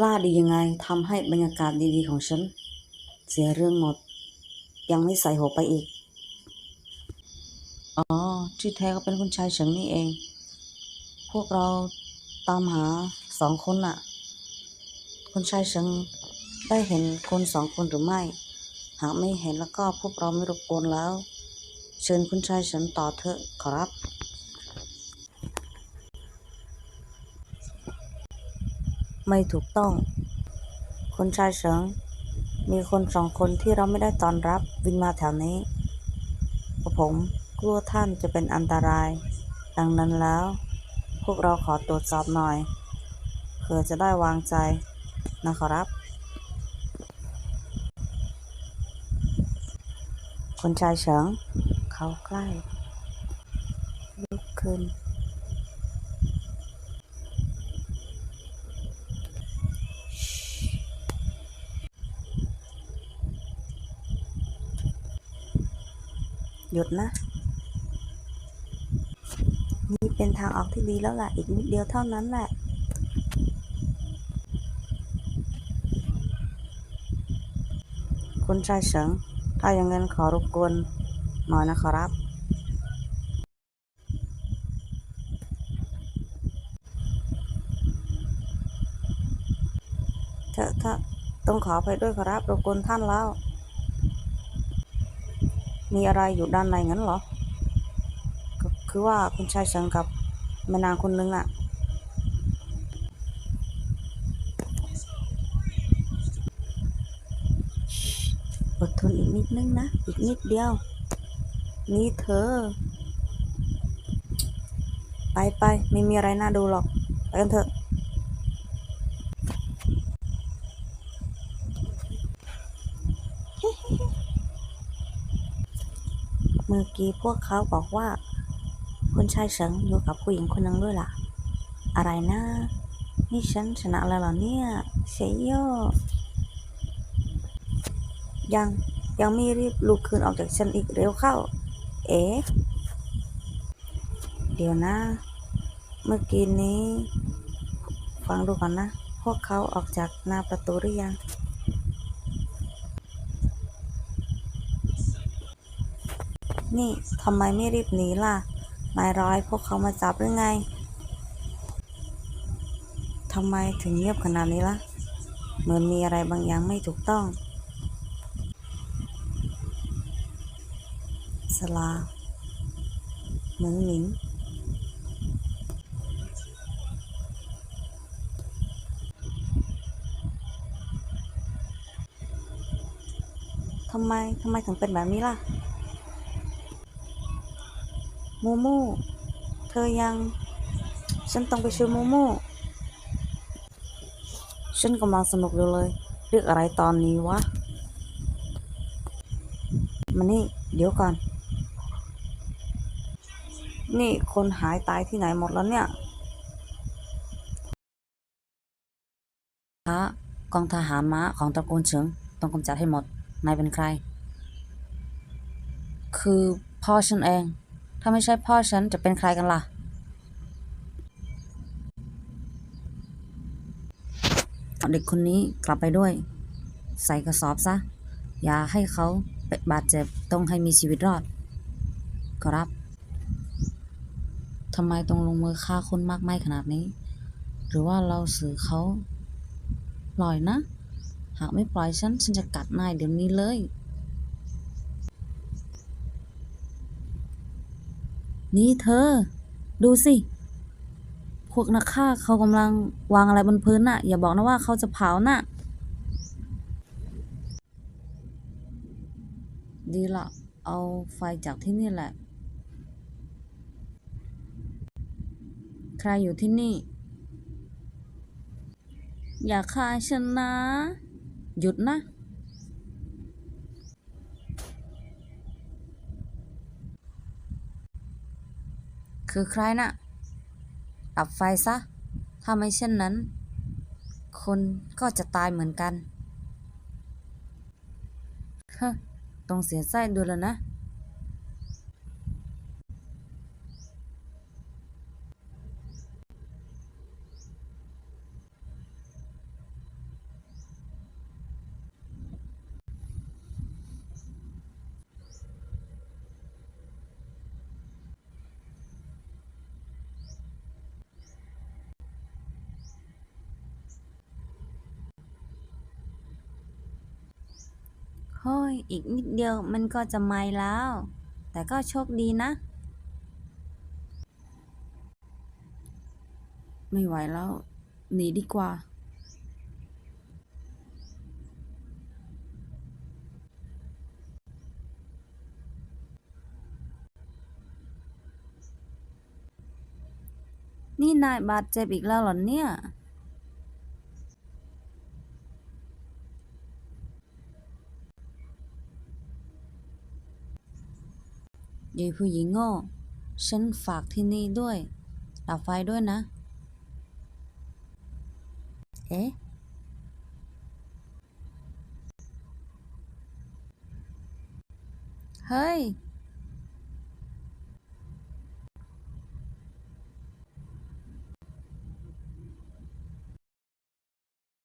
กล้าดียังไงทำให้บรรยากาศดีๆของฉัน เสียเรื่องหมด ยังไม่ใส่หัวไปอีก อ๋อ ที่แท้ก็เป็นคุณชายเฉิงนี่เอง พวกเราตามหาสองคนน่ะ คุณชายเฉิงได้เห็นคนสองคนหรือไม่ หากไม่เห็นแล้วก็พวกเราไม่รบกวนแล้ว เชิญคุณชายเฉิงต่อเถอะขอรับ ไม่ถูกต้องคุณชายเฉิง มีคนสองคนที่เราไม่ได้ต้อนรับวินมาแถวนี้ผมกลัวท่านจะเป็นอันตราย ดังนั้นแล้ว พวกเราขอตรวจสอบหน่อยเพื่อจะได้วางใจนะขอรับ คนชายเฉิง เขาใกล้ลุกขึ้น หยุดนะ นี่เป็นทางออกที่ดีแล้วล่ะ อีกนิดเดียวเท่านั้นแหละคุณชายเฉิงถ้าอย่างนั้นขอรบกวนหน่อยนะขอรับเถอะเถอะต้องขอไปด้วยขอรับรบกวนท่านแล้ว มีอะไรอยู่ด้านในงั้นเหรอ คือว่าคุณชายเฉิงกับแม่นางคนนึงอะอดทนอีกนิดนึงนะ อีกนิดเดียว นี่เธอ ไปไปไม่มีอะไรน่าดูหรอก ไปกันเถอะ มื่อกี้พวกเขาบอกว่า คุณชายเฉิงอยู่กับผู้หญิงคนนึงด้วยล่ะ อะไรนะ นี่ฉันชนะแล้วเหรอเนี่ยเชยโยยังยังไม่รีบลุกขึ้นออกจากฉันอีกเร็วเข้า เอ๊ะ เดี๋ยวนะ เมื่อกี้นี้ ฟังดูก่อนนะ พวกเขาออกจากหน้าประตูหรือยัง นี่ทำไมไม่รีบหนีล่ะนายร้อยพวกเขามาจับหรือไงทำไมถึงเงียบขนาดนี้ล่ะ เหมือนมีอะไรบางอย่างไม่ถูกต้อง สลาเหมืองหนิงทำไม ทำไมถึงเป็นแบบนี้ล่ะ มูมูเธอยัง ฉันต้องไปช่วยมูมูฉันกำลังสนุกอยู่เลย เรื่องอะไรตอนนี้วะมานี่ เดี๋ยวก่อน นี่คนหายตายที่ไหนหมดแล้วเนี่ยพระกองทหารม้าของตระกูลเฉิงต้องกำจัดให้หมด นายเป็นใคร คือพ่อฉันเอง ถ้าไม่ใช่พ่อฉันจะเป็นใครกันล่ะ เอาเด็กคนนี้กลับไปด้วย ใส่กระสอบซะ อย่าให้เขาเป็นบาดเจ็บต้องให้มีชีวิตรอดครับทำไมต้องลงมือฆ่าคนมากมายขนาดนี้ หรือว่าเราสื่อเขา ปล่อยนะ หากไม่ปล่อยฉัน ฉันจะกัดนายเดี๋ยวนี้เลย นี่เธอ ดูสิ พวกนักฆ่าเขากำลังวางอะไรบนพื้นน่ะ อย่าบอกนะว่าเขาจะเผาน่ะ ดีละเอาไฟจากที่นี่แหละ ใครอยู่ที่นี่ อย่าฆ่าฉันนะ หยุดนะ คือใครน่ะดับไฟซะ ถ้าไม่เช่นนั้น คนก็จะตายเหมือนกัน ฮะ ต้องเสียใจด้วยแล้วนะ ฮ้ย อีกนิดเดียวมันก็จะไหม่แล้ว แต่ก็โชคดีนะ ไม่ไหวแล้ว หนีดีกว่า นี่นายบาดเจ็บอีกแล้วเหรอเนี่ย ยายผู้หญิงโง่ ฉันฝากที่นี่ด้วย ดับไฟด้วยนะ เอ๊ะ เฮ้ย